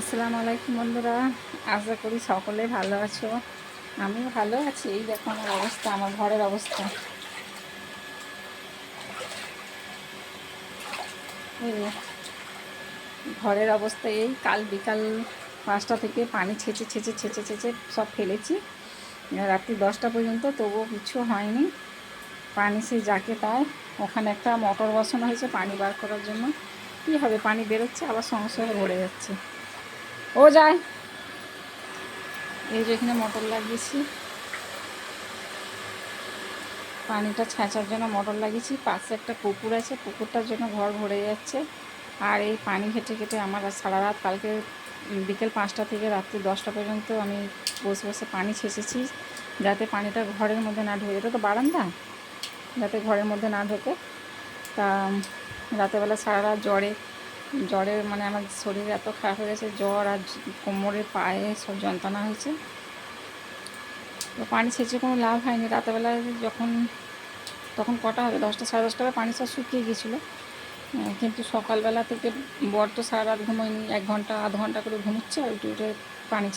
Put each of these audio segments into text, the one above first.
আসসালামু আলাইকুম বন্ধুরা। আশা করি সকলে ভালো আছো। আমিও ভালো আছি। এই দেখো আমার অবস্থা, আমার ঘরের অবস্থা। ঘরের অবস্থা এই। কাল বিকাল পাঁচটা থেকে পানি ছেঁচে ছেঁচে ছেঁচে ছেঁচে সব ফেলেছি। রাত্রি দশটা পর্যন্ত, তবুও কিছু হয়নি। পানি সেই যাকে তাই ওখানে একটা মোটর বসানো হয়েছে, পানি বার করার জন্য। কী হবে? পানি বেরোচ্ছে, আবার সঙ্গে ভরে যাচ্ছে। ও যায়। এই যে এখানে মোটর লাগিয়েছি। পানিটা ছেঁচার জন্য মোটর লাগিয়েছি। পাশে একটা পুকুর আছে, পুকুরটার জন্য ঘর ভরে যাচ্ছে। আর এই পানি ঘেটে ঘেটে আমার সারা রাত, কালকে বিকেল পাঁচটা থেকে রাত্রি দশটা পর্যন্ত আমি বসে বসে পানি ছেঁচেছি, যাতে পানিটা ঘরের মধ্যে না ঢোকে। এটা তো বারান্দা, যাতে ঘরের মধ্যে না ঢোকে। তা রাতেরবেলা সারা রাত জ্বরে জ্বরে মানে আমার শরীর এত খারাপ হয়ে গেছে, জ্বর আর কোমরে পায়ে সব যন্ত্রণা হয়েছে। তো পানি সেচে কোনো লাভ হয়নি। রাতেরবেলায় যখন, তখন কটা হবে? দশটা, সাড়ে দশটা পানি সব শুকিয়ে গিয়েছিল। কিন্তু সকালবেলা থেকে বর তো সারা রাত ঘুমোয়নি। এক ঘণ্টা, আধ ঘণ্টা করে ঘুমোচ্ছে আর উঠে উঠে পানি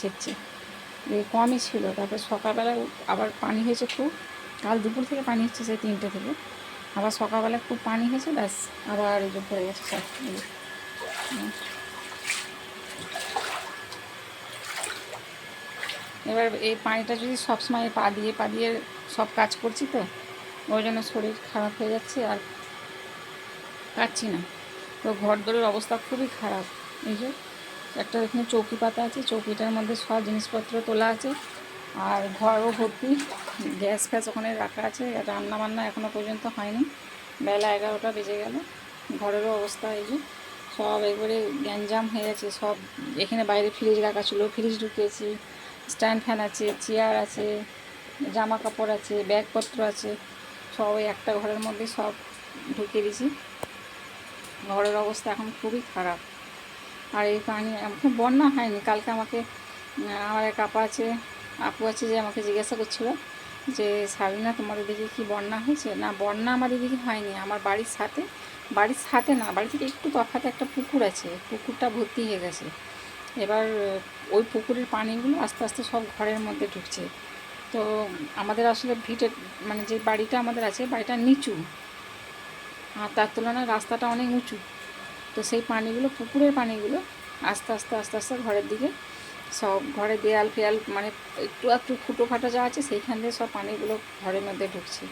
এই কমই ছিল। তারপর সকালবেলা আবার পানি হয়েছে খুব। কাল দুপুর থেকে পানি হচ্ছে সেই তিনটে থেকে। আবার সকালবেলা খুব পানি হয়েছে, ব্যাস। আবার যে ভরে গেছে। সব। এবার এই পানিটা যদি সবসময় পা দিয়ে পা দিয়ে সব কাজ করছি তো, ওই জন্য শরীর খারাপ হয়ে যাচ্ছে আর পাচ্ছি না। তো ঘর দরের অবস্থা খুবই খারাপ। এই যে একটা এখানে চৌকি পাতা আছে, চৌকিটার মধ্যে সব জিনিসপত্র তোলা আছে আর ঘরও ভর্তি। গ্যাস ফ্যাস ওখানে রাখা আছে রান্না বান্না এখনও পর্যন্ত হয়নি। বেলা এগারোটা বেজে গেল, ঘরেরও অবস্থা এই যে সব একবারে গ্যাঞ্জাম হয়ে গেছে, সব এখানে বাইরে ফ্রিজ রাখা ছিল ফ্রিজ ঢুকিয়েছি স্ট্যান্ড ফ্যান আছে চেয়ার আছে জামা কাপড় আছে, ব্যাগপত্র আছে, সব একটা ঘরের মধ্যে সব ঢুকিয়ে দিয়েছি। ঘরের অবস্থা এখন খুবই খারাপ। আর এই পানি, এখন বন্যা হয়নি, কালকে আমাকে আমার এক আপা আছে, আপু আছে যে আমাকে জিজ্ঞাসা করছিল যে সাবিনা তোমাদের দিকে কি বন্যা হয়েছে? না, বন্যা আমাদের দিকে হয়নি। আমার বাড়ির সাথে বাড়ির সাথে না, বাড়ি থেকে একটু তফাতে একটা পুকুর আছে। পুকুরটা ভর্তি হয়ে গেছে। এবার, ওই পুকুরের পানিগুলো আস্তে আস্তে সব ঘরের মধ্যে ঢুকছে। তো, আমাদের আসলে ভিটের মানে যে বাড়িটা আমাদের আছে, বাড়িটা নিচু। আর তার তুলনায় রাস্তাটা অনেক উঁচু। তো সেই পানিগুলো, পুকুরের পানিগুলো আস্তে আস্তে আস্তে আস্তে ঘরের দিকে সব ঘরে দেয়াল ফেয়াল মানে একটু একটু ফুটো ফাটা যা আছে, সেইখান দিয়ে সব পানিগুলো ঘরের মধ্যে ঢুকছে।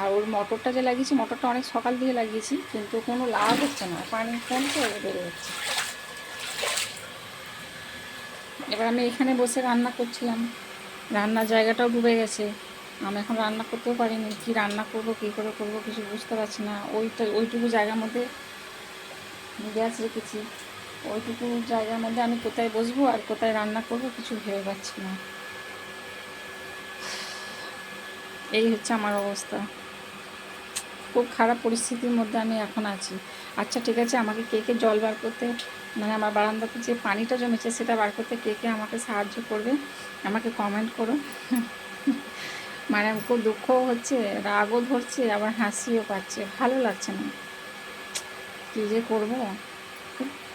আর ওর মোটরটা যে লাগিয়েছি, মোটরটা অনেক সকাল দিয়ে লাগিয়েছি, কিন্তু কোনো লাভ হচ্ছে না, পানি কমছে বেড়ে যাচ্ছে। এবার আমি এখানে বসে রান্না করছিলাম। রান্নার জায়গাটাও ডুবে গেছে। আমি এখন রান্না করতেও পারিনি। কি রান্না করব, কী করে করব, কিছু বুঝতে পারছি না। ওইটা, ওইটুকু জায়গার মধ্যে গ্যাস রেখেছি। ওইটুকু জায়গার মধ্যে আমি কোথায় বসবো আর কোথায় রান্না করব কিছু ভেবে পাচ্ছি না। এই হচ্ছে আমার অবস্থা। খুব খারাপ পরিস্থিতির মধ্যে আমি এখন আছি। আচ্ছা ঠিক আছে, আমাকে কে কে জল বার করতে মানে আমার বারান্দাতে যে পানিটা জমেছে সেটা বার করতে কে কে আমাকে সাহায্য করবে, আমাকে কমেন্ট করো। মানে খুব দুঃখও হচ্ছে, রাগও ধরছে, আবার হাসিও পাচ্ছে। ভালো লাগছে না। কী যে করব?